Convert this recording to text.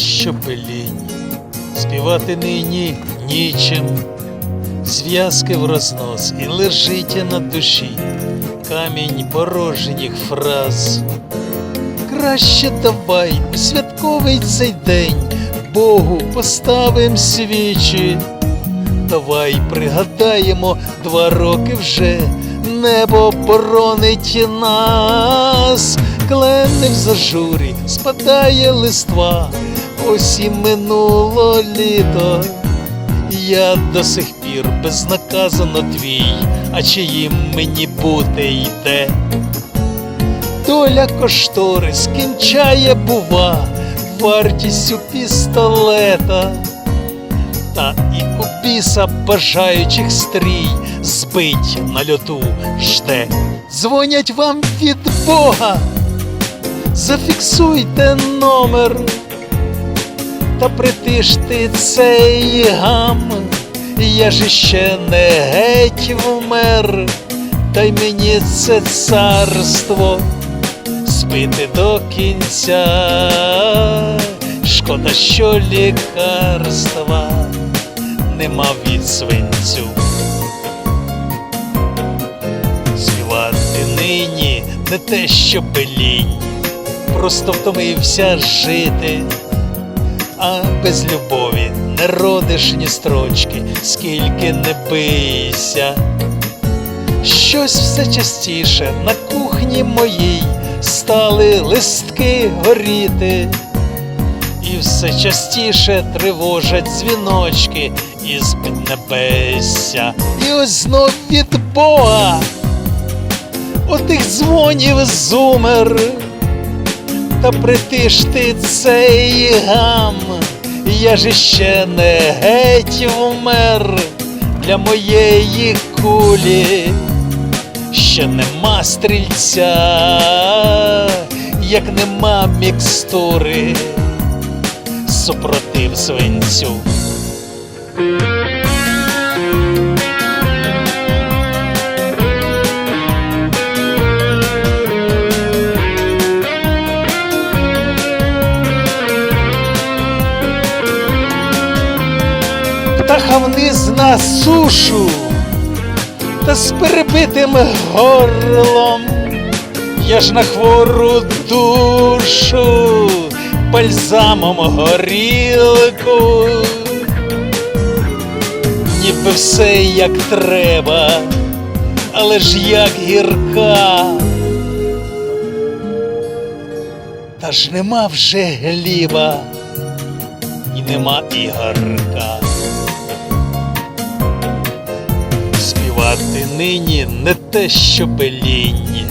Співати нині не те, що пелінь, співати нині нічим, зв'язки в рознос і лежить на душі. Камінь порожніх фраз. Краще давай святковий цей день. Богу поставим свічі. Давай пригадаємо два роки вже. Небо боронить нас, клени в зажурі, спадає листва, ось і минуло літо. Я до сих пір безнаказано твій, а чиїм мені бути йде. Доля коштори скінчає, бува, вартістю пістолета. Та і у біса бажаючих стрій збить на льоту жде. Дзвонять вам від Бога. Зафіксуйте номер та притишти цей гам. Я ж іще не геть вмер, дай мені це царство спити до кінця. Шкода, що лікарства нема від свинцю. Співати нині не те, що белінь, просто втомився жити, а без любові не родиш ні строчки, скільки не бийся. Щось все частіше на кухні моїй стали листки горіти, і все частіше тривожать дзвіночки із піднебесся. І ось знов від Бога отих дзвонів зумер, та притишти цей гам, я ж іще не геть вмер для моєї кулі. Ще нема стрільця, як нема мікстури, супротив свинцю. Птаха вниз на сушу та з перебитим горлом. Я ж на хвору душу бальзамом горілку, ніби все як треба, але ж як гірка. Та ж нема вже гліба, і нема і гарка. ти нині не те, що белінь,